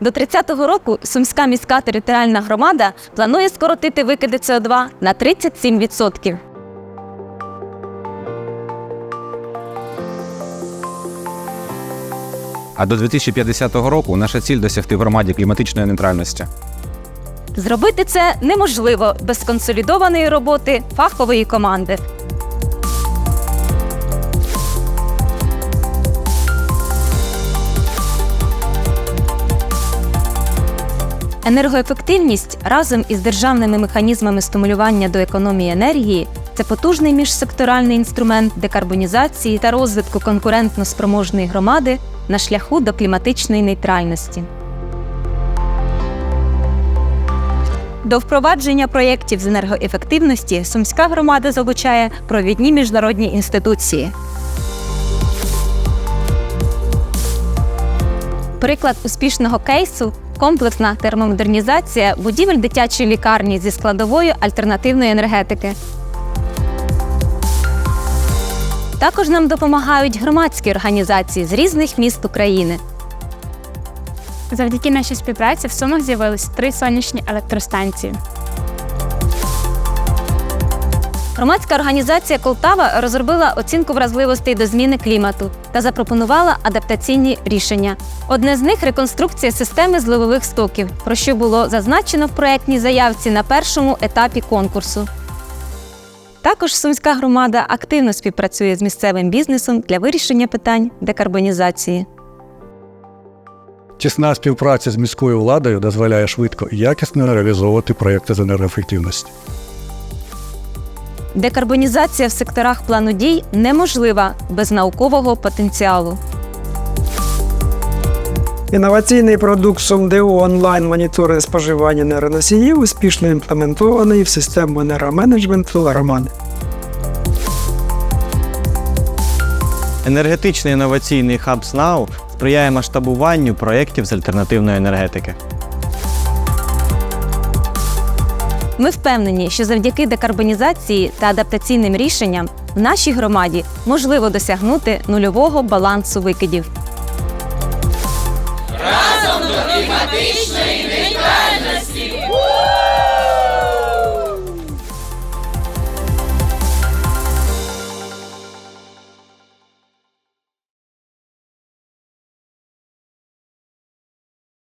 До 30-го року Сумська міська територіальна громада планує скоротити викиди СО2 на 37%. А до 2050 року наша ціль досягти в громаді кліматичної нейтральності. Зробити це неможливо без консолідованої роботи фахової команди. Енергоефективність разом із державними механізмами стимулювання до економії енергії це потужний міжсекторальний інструмент декарбонізації та розвитку конкурентно-спроможної громади на шляху до кліматичної нейтральності. До впровадження проєктів з енергоефективності Сумська громада залучає провідні міжнародні інституції. Приклад успішного кейсу комплексна термомодернізація будівель дитячої лікарні зі складовою альтернативної енергетики. Також нам допомагають громадські організації з різних міст України. Завдяки нашій співпраці в Сумах з'явились три сонячні електростанції. Громадська організація Колтава розробила оцінку вразливостей до зміни клімату та запропонувала адаптаційні рішення. Одне з них реконструкція системи зливових стоків, про що було зазначено в проєктній заявці на першому етапі конкурсу. Також Сумська громада активно співпрацює з місцевим бізнесом для вирішення питань декарбонізації. Тісна співпраця з міською владою дозволяє швидко і якісно реалізовувати проєкти з енергоефективності. Декарбонізація в секторах плану дій неможлива без наукового потенціалу. Інноваційний продукт СумДУ онлайн моніторинг споживання нейроносіїв успішно імплементований в систему енергоменеджменту громади. Енергетичний інноваційний хаб СНАУ сприяє масштабуванню проєктів з альтернативної енергетики. Ми впевнені, що завдяки декарбонізації та адаптаційним рішенням в нашій громаді можливо досягнути нульового балансу викидів. Разом до кліматичної